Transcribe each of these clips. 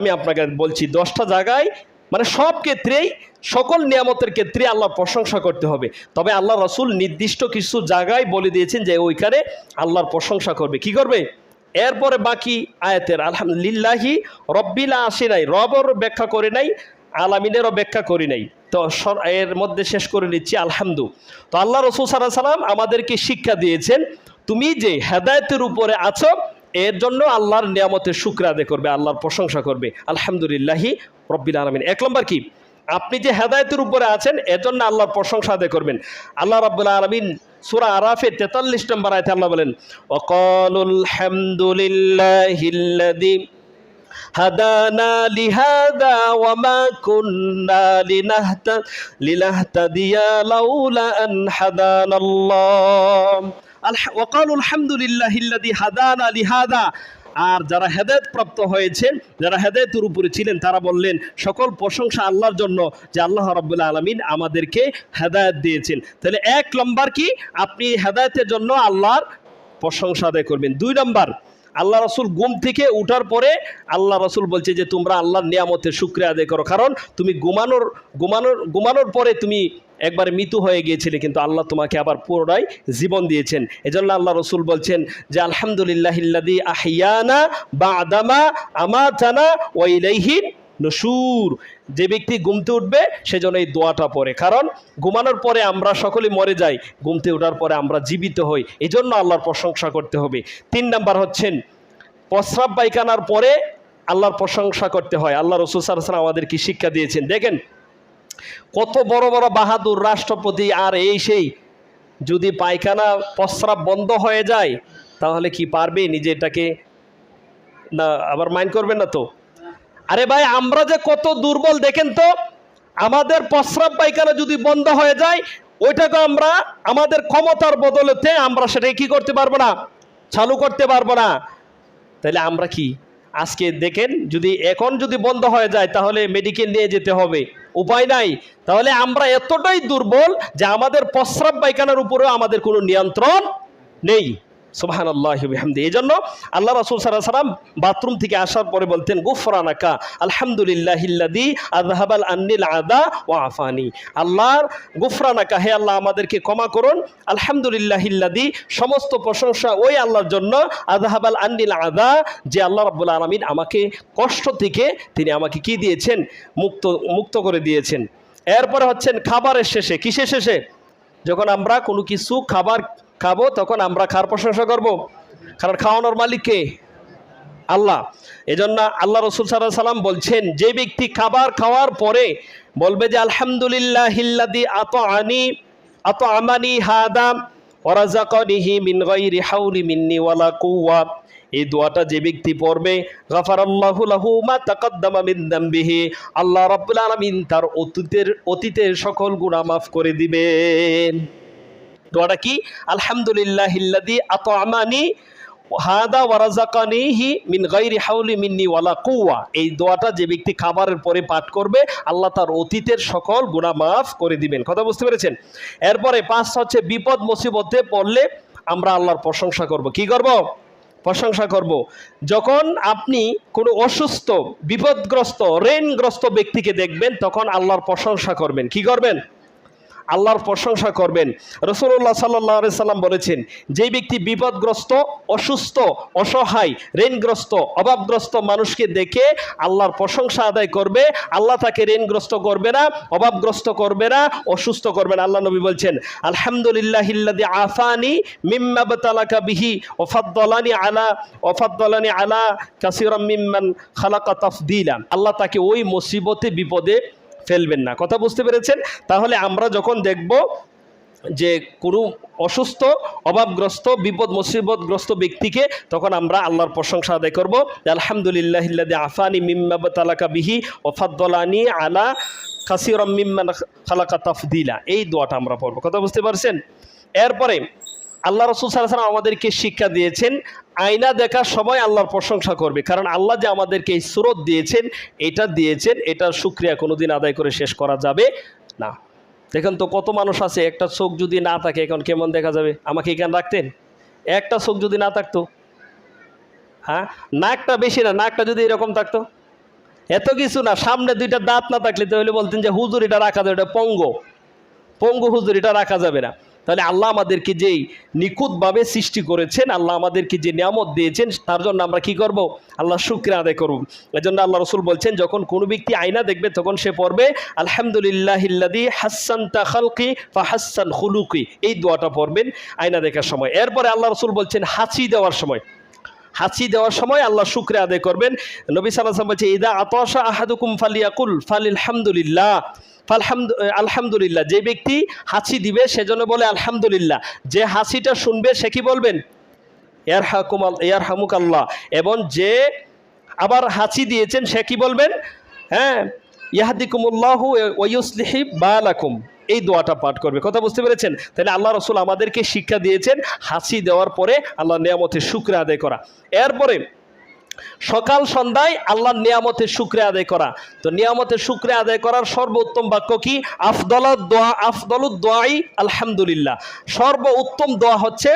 আমি আপনাকে বলছি, দশটা জায়গায় মানে সব ক্ষেত্রেই, সকল নিয়ামতের ক্ষেত্রে আল্লাহর প্রশংসা করতে হবে। তবে আল্লাহ রসুল নির্দিষ্ট কিছু জায়গায় বলে দিয়েছেন যে ওইখানে আল্লাহর প্রশংসা করবে। কি করবে? এরপরে বাকি আয়াতের, আলহামদুলিল্লাহি রব্বিলা আসে নাই রবর ব্যাখ্যা করে নাই আলামিনেরও ব্যাখ্যা করি নাই। তো এর মধ্যে শেষ করে নিচ্ছি, আলহামদু তো আল্লাহ রসুল সাল্লাহ সাল্লাম আমাদেরকে শিক্ষা দিয়েছেন, তুমি যে হেদায়তের উপরে আছো এর জন্য আল্লাহর নিয়ামতের শুক্র আদায় করবে, আল্লাহর প্রশংসা করবে। আলহামদুলিল্লাহি রব্বিল আলমিন। এক নম্বর কি? আপনি যে হেদায়তের উপরে আছেন, এর জন্য আল্লাহর প্রশংসা আদায় করবেন। আল্লাহ রব্বুল আলমিন সুরা আরাফে তেতাল্লিশ নম্বর আয়তে আল্লাহ বলেন অকলুল হামদুলিল্লাহিল্লাদি হাদানা আর যারা হেদায়ত প্রাপ্ত হয়েছেন, যারা হেদায়তের উপরে ছিলেন, তারা বললেন, সকল প্রশংসা আল্লাহর জন্য যে আল্লাহ রব্বুল্লা আলমিন আমাদেরকে হেদায়ত দিয়েছেন। তাহলে এক নম্বর কি? আপনি হেদায়তের জন্য আল্লাহর প্রশংসা আদায় করবেন। দুই নম্বর আল্লাহ রসুল ঘুম থেকে উঠার পরে আল্লাহ রসুল বলছে যে, তোমরা আল্লাহর নিয়ামতের শুক্রিয়া আদায় করো। কারণ তুমি ঘুমানোর ঘুমানোর ঘুমানোর পরে তুমি একবার মৃত্যু হয়ে গিয়েছিলে, কিন্তু আল্লাহ তোমাকে আবার পুনরায় জীবন দিয়েছেন। এজন্য আল্লাহ রসুল বলছেন যে আলহামদুলিল্লাহ আহিয়ানা বা আদামা আমাতানা ওয়াইলাইহিন নসুর। যে ব্যক্তি ঘুমতে উঠবে সেজন্য এই দোয়াটা পড়ে। কারণ ঘুমানোর পরে আমরা সকলে মরে যাই, ঘুমতে ওঠার পরে আমরা জীবিত হই। এই জন্য আল্লাহর প্রশংসা করতে হবে। তিন নাম্বার হচ্ছেন, প্রস্রাব পায়খানার পরে আল্লাহর প্রশংসা করতে হয়। আল্লাহ রসুল সাল্লাম আমাদেরকে শিক্ষা দিয়েছেন। দেখেন, কত বড় বড় বাহাদুর রাষ্ট্রপতি আর এই সেই। যদি পায়খানা, প্রস্রাব বন্ধ হয়ে যায়, তাহলে কি পারবে? নিজে এটাকে না, আবার মাইন্ড করবেন না তো? আরে ভাই, আমরা যে কত দুর্বল, দেখেন তো, আমাদের প্রস্রাব পায়খানা যদি বন্ধ হয়ে যায় ওইটাকে আমরা, আমাদের ক্ষমতার বদলেতে আমরা সেটাকে কি করতে পারব না? চালু করতে পারব না। তাহলে আমরা কি? আজকে দেখেন, যদি এখন যদি বন্ধ হয়ে যায়, তাহলে মেডিকেল নিয়ে যেতে হবে। উপায় নাই। তাহলে আমরা এতটাই দুর্বল যে আমাদের প্রস্রাব পায়খানার উপরেও আমাদের কোনো নিয়ন্ত্রণ নেই। সুবাহান আল্লাহ হামদি এই জন্য আল্লাহ রাসুল সাল্লাহ সাল্লাম বাথরুম থেকে আসার পরে বলতেন, গুফরানাকা, আলহামদুলিল্লাহিল্লাদি আজহাবাল আন্নিল আদা ও আফানি। আল্লাহর গুফরানাকা, হে আল্লাহ, আমাদেরকে ক্ষমা করুন। আলহামদুলিল্লাহিল্লাদি, সমস্ত প্রশংসা ওই আল্লাহর জন্য। আজহাবাল আন্নিল আদা যে আল্লাহ রাব্বুল আলমিন আমাকে কষ্ট থেকে, তিনি আমাকে কি দিয়েছেন? মুক্ত মুক্ত করে দিয়েছেন। এরপরে হচ্ছেন খাবারের শেষে। কিসের শেষে? যখন আমরা কোনো কিছু খাবার খাব, তখন আমরা খার প্রশংসা করব। কারণ খাওয়ানোর মালিক কে? আল্লাহ। এজন্য আল্লাহ রসুল সাল্লাহ সাল্লাম বলছেন, যে ব্যক্তি খাবার খাওয়ার পরে বলবে যে আলহামদুলিল্লাহ হিল্লাদি আত আনি আত আমানি হাদাম ওরাজাকিহি মিন গাইরি হাউলি মিন্নি ওয়ালা এই দোয়াটা যে ব্যক্তি পড়বে, গাফারাল্লাহু লাহু মা তাকাদ্দামা মিন দামবিহি, আল্লাহ রাব্বুল আলামিন তার অতীতের অতীতের সকল গুনাহ মাফ করে দিবেন। দোয়াটা কি? আলহামদুলিল্লাহ ইল্লাদি আতআমানি হাদা ওয়ারাজাকানিহি মিন গাইরি হাউলি মিন্নি ওয়ালা কুওয়া। এই দোয়াটা যে ব্যক্তি খাবারের পরে পাঠ করবে, আল্লাহ তার অতীতের সকল গুনাহ মাফ করে দিবেন। কথা বুঝতে পেরেছেন? এরপরে পাঁচ হচ্ছে বিপদ মুসিবতে পড়লে আমরা আল্লাহর প্রশংসা করব। কি করব? প্রশংসা করব। যখন আপনি কোনো অসুস্থ, বিপদগ্রস্ত, ঋণগ্রস্ত ব্যক্তিকে দেখবেন, তখন আল্লাহর প্রশংসা করবেন। কি করবেন? আল্লাহর প্রশংসা করবেন। রসুল্লাহ সাল্লাহ সাল্লাম বলেছেন, যে ব্যক্তি বিপদগ্রস্ত, অসুস্থ, অসহায়, ঋণগ্রস্ত, অভাবগ্রস্ত মানুষকে দেখে আল্লাহর প্রশংসা আদায় করবে, আল্লাহ তাকে ঋণগ্রস্ত করবে না, অভাবগ্রস্ত করবে না, অসুস্থ করবে না। আল্লাহ নবী বলছেন আলহামদুলিল্লাহ আফানি মিম্মাবতালাকা বিহি ওফাদ্দলানি আলা ওফাদ্দলানি আলা কাসিরাম মিম্মান খালাকা তাফদিলা। আল্লাহ তাকে ওই মুসিবতে, বিপদে ফেলবেন না। কথা বুঝতে পেরেছেন? তাহলে আমরা যখন দেখব যে কোনো অসুস্থ, অভাবগ্রস্ত, বিপদ, মুসিবতগ্রস্ত ব্যক্তিকে তখন আমরা আল্লাহর প্রশংসা আদায় করব। আলহামদুলিল্লাহ আফানি মিম্মাব তালাকা বিহি ওফাদ্দলানি আলা কাসিরম মিম্মান খালাকা তাফদিলা। এই দোয়াটা আমরা পড়ব। কথা বুঝতে পারছেন? এরপরে আল্লাহ রসুল সাল্লাম আমাদেরকে শিক্ষা দিয়েছেন, আয়না দেখার সময় আল্লাহর প্রশংসা করবে। কারণ আল্লাহ যে আমাদেরকে এই সুরত দিয়েছেন, এটা দিয়েছেন, এটার সুক্রিয়া কোনোদিন আদায় করে শেষ করা যাবে না। দেখেন তো কত মানুষ আছে, একটা চোখ যদি না থাকে, এখন কেমন দেখা যাবে? আমাকে এখানে রাখতেন? একটা চোখ যদি না থাকতো? হ্যাঁ? নাকটা বেশি না, নাকটা যদি এরকম থাকতো? এত কিছু না, সামনে দুইটা দাঁত না থাকলে তাহলে বলতেন যে, হুজুর এটা রাখা যাবে, এটা পঙ্গ। পঙ্গু হুজুর এটা রাখা যাবে না। তাহলে আল্লাহ আমাদেরকে যেই নিখুঁতভাবে সৃষ্টি করেছেন, আল্লাহ আমাদেরকে যে নিয়ামত দিয়েছেন, তার জন্য আমরা কি করব? আল্লাহ শুক্রিয়া আদায় করব জন্য আল্লাহ রসুল বলছেন, যখন কোনো ব্যক্তি আয়না দেখবে, তখন সে পড়বে আলহামদুলিল্লাহ হাসান তাখালকি বা হাসান হুলুকি এই দোয়াটা পড়বেন আয়না দেখার সময়। এরপরে আল্লাহ রসুল বলছেন, হাঁচি দেওয়ার সময়। হাঁচি দেওয়ার সময় আল্লাহ শুক্রে আদায় করবেন। নবী সাল্লাম বলছে, ইদা আতসা আহাদুকুম ফালিয়াকুল ফালিল হামদুলিল্লাহ ফালহামদু আলহামদুলিল্লাহ। যে ব্যক্তি হাঁচি দিবে সেজন্য বলে আলহামদুলিল্লাহ। যে হাসিটা শুনবে, সে কি বলবেন? ইয়ার হাকুম ইয়ার হামুক আল্লাহ এবং যে আবার হাঁচি দিয়েছেন, সে কি বলবেন? হ্যাঁ ইয়াহাদিকুমুল্লাহু ওয়ুসলিহি বালাকুম। এই দোয়াটা পাঠ করবে। কথা বুঝতে পেরেছেন? তাহলে আল্লাহ রসুল আমাদেরকে শিক্ষা দিয়েছেন, হাসি দেওয়ার পরে আল্লাহ নিয়ামতের শুক্রে আদায় করা। এরপরে সকাল সন্ধ্যায় আল্লাহর নিয়ামতের শুক্রে আদায় করা। তো নিয়ামতের শুক্রে আদায় করার সর্বোত্তম বাক্য কি? আফদল দোয়া আফদল দোয়াই আলহামদুলিল্লাহ। সর্ব উত্তম দোয়া হচ্ছে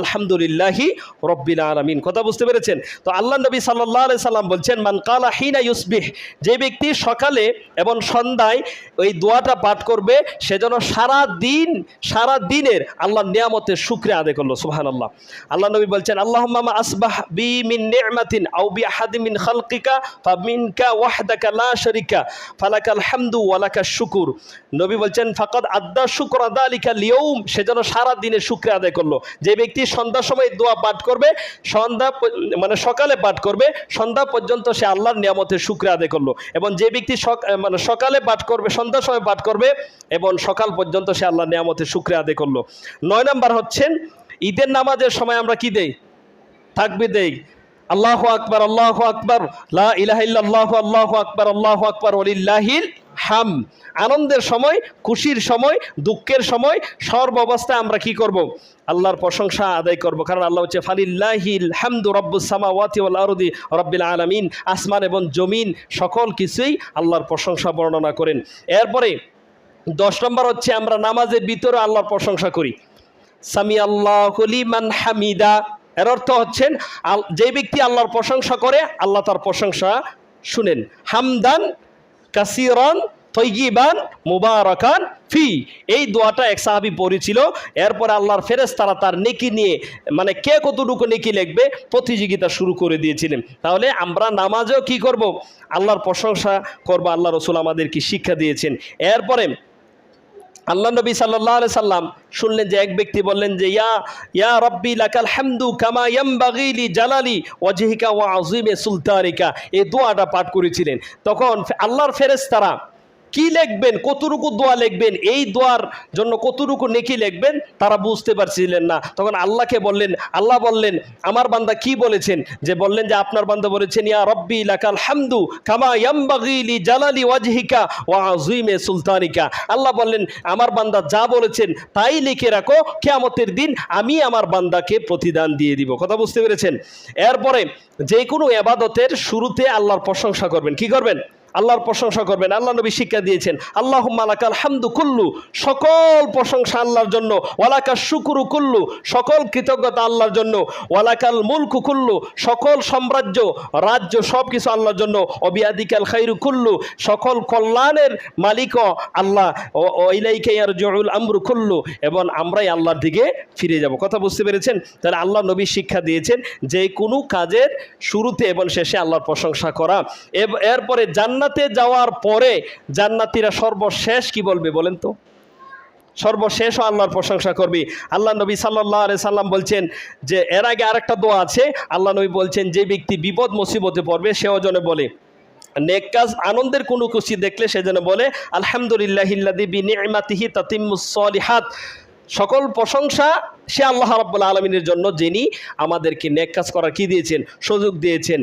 আলহামদুলিল্লাহি রব্বিল আলমিন। কথা বুঝতে পেরেছেন? তো আল্লাহ নবী সাল্লাহ সাল্লাম বলছেন, মান কালা হিনা ইউসবিহ যে ব্যক্তি সকালে এবং সন্ধ্যায় ওই দোয়াটা পাঠ করবে, সে যেন সারা দিন সারা দিনের আল্লাহর নিয়ামতের শুক্রে আদায় করল সুহান আল্লাহ আল্লাহ নবী বলছেন আল্লাহ মামা আসবাহ বি মিন নেমাতিন আউ বি আহাদি মিন খালকিকা ফা মিনকা ওয়াহদাকা লা শরিকা ফালাকাল হামদু ওয়ালাকা শুকুর। নবী বলছেন, ফাকাদ আদা শুকর আদা আলিকা লিয়ৌম সে যেন সারা দিনের শুক্রে আদায় করল। যে ব্যক্তি সন্ধ্যার সময় দোয়া পাঠ করবে, সন্ধ্যা মানে সকালে পাঠ করবে, সন্ধ্যা পর্যন্ত সে আল্লাহর নিয়ামতের শুক্রে আদায় করল। এবং যে ব্যক্তি মানে সকালে পাঠ করবে, সন্ধ্যার সময় পাঠ করবে, এবং সকাল পর্যন্ত সে আল্লাহর নিয়ামতের শুক্রে আদায় করল। নয় নম্বর হচ্ছেন, ঈদের নামাজের সময় আমরা কি দেই? থাকবে দেই। আল্লাহ আকবর আল্লাহ আকবর ইল্লাল্লাহু, আল্লাহু আকবর আল্লাহু আকবর ওলিল্লাহিল হাম। আনন্দের সময়, খুশির সময়, দুঃখের সময়, সর্ব অবস্থায় আমরা কি করব? আল্লাহর প্রশংসা আদায় করব। কারণ আল্লাহ হচ্ছে ফালিল্লাহিল হামদু রব্বুস সামাওয়াতি ওয়াল আরদি রব্বিল আলামিন। আসমান এবং জমিন সকল কিছুই আল্লাহর প্রশংসা বর্ণনা করেন। এরপরে দশ নম্বর হচ্ছে আমরা নামাজের ভিতরে আল্লাহর প্রশংসা করি। সামি আল্লাহ লিমান হামিদা। এর অর্থ হচ্ছেন যে ব্যক্তি আল্লাহর প্রশংসা করে, আল্লাহ তার প্রশংসা শুনেন। হামদান কাসিরন তৈগিবান মুবারকান ফি। এই দোয়াটা এক সাহাবি পড়েছিল। এরপর আল্লাহর ফেরেস তারা তার নেকি নিয়ে মানে কে কতটুকু নেকি লিখবে, প্রতিযোগিতা শুরু করে দিয়েছিলেন। তাহলে আমরা নামাজেও কি করব? আল্লাহর প্রশংসা করব, আল্লাহ রসুল আমাদেরকে শিক্ষা দিয়েছেন। এরপরে আল্লাহ নবী সাল্লাহ সাল্লাম শুনলেন যে এক ব্যক্তি বললেন যে, ইয়া ইয়া রব্বি লাকাল হামদু কামা ইয়ামবাগিলি জালালি ওয়াজিহিকা ওয়া আজিমে সুলতারিকা এই দোয়াটা পাঠ করেছিলেন। তখন আল্লাহর ফেরেশতারা কি লিখবেন? কতটুকু দোয়া লিখবেন? এই দোয়ার জন্য কতটুকু নেকি লিখবেন? তারা বুঝতে পারছিলেন না। তখন আল্লাহকে বললেন, আল্লাহ বললেন, আমার বান্দা কি বলেছেন? যে বললেন যে, আপনার বান্দা বলেছেন, ইয়া রব্বি লাকাল হামদু কামা ইয়ামবাগিলি জালালি ওয়াজহিকা ওয়া আজিমে সুলতানিকা। আল্লাহ বললেন, আমার বান্দা যা বলেছেন, তাই লিখে রাখো। কেয়ামতের দিন আমি আমার বান্দাকে প্রতিদান দিয়ে দিব। কথা বুঝতে পেরেছেন? এরপরে যে কোনো এবাদতের শুরুতে আল্লাহর প্রশংসা করবেন। কি করবেন? আল্লাহর প্রশংসা করবেন, আল্লাহ নবী শিক্ষা দিয়েছেন আল্লাহ মালাকাল হামদু কুল্লু, সকল প্রশংসা আল্লাহর জন্য ওয়ালাকা শুকুরু কুল্লু, সকল কৃতজ্ঞতা আল্লাহর জন্য ওয়ালাকাল মুলকু কুল্লু, সকল সাম্রাজ্য, রাজ্য সব কিছু আল্লাহর জন্য অবিয়াদিকাল খাইরু কুল্লু, সকল কল্যাণের মালিকও আল্লাহ ওইলাইকে আর জহুল আমরু কুল্লু, এবং আমরাই আল্লাহর দিকে ফিরে যাব। কথা বুঝতে পেরেছেন? তাহলে আল্লাহ নবী শিক্ষা দিয়েছেন যে কোনো কাজের শুরুতে এবং শেষে আল্লাহর প্রশংসা করা। এরপরে এরপরে জান্নাতে যাওয়ার পরে জান্নাতিরা সর্বশেষ কি বলবে বলেন তো? সর্বশেষ আল্লাহর প্রশংসা করবি। আল্লাহ নবী সাল্লাহ আলি সাল্লাম বলছেন যে, এর আগে আরেকটা দোয়া আছে। আল্লাহ নবী বলছেন, যে ব্যক্তি বিপদ মুসিবতে পড়বে, সেও যেন বলে। নেক কাজ, আনন্দের কোনো খুশি দেখলে সে যেন বলে আলহামদুলিল্লাহ বি নিমাতিহি তাতিমুসলিহাত সকল প্রশংসা সে আল্লাহ রাব্বুল আলমিনের জন্য যিনি আমাদেরকে নেক কাজ করার কি দিয়েছেন? সুযোগ দিয়েছেন।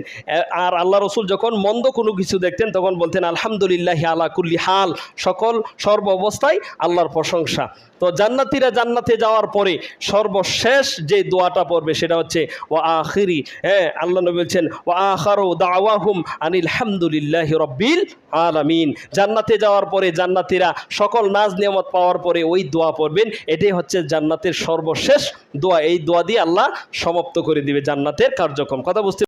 আর আল্লাহ রসুল যখন মন্দ কোনো কিছু দেখতেন, তখন বলতেন, আলহামদুলিল্লাহ আলা কুল্লি হাল। সকল সর্ব অবস্থায় আল্লাহর প্রশংসা। তো জান্নাতিরা জান্নাতে যাওয়ার পরে সর্বশেষ যে দোয়াটা পড়বে সেটা হচ্ছে ও আখিরি হ্যাঁ আল্লাহ নবী বলছেন ও আখারো দাওয়াহুম আনিল হামদুলিল্লাহ রব্বিল আলামিন। জান্নাতে যাওয়ার পরে জান্নাতিরা সকল নাজ নিয়ামত পাওয়ার পরে ওই দোয়া পড়বেন। এটাই হচ্ছে জান্নাতের সর্বশেষ দোয়া এই দোয়া দিয়ে আল্লাহ সমাপ্ত করে দিবে জান্নাতের কার্যক্রম। কথা বুঝতে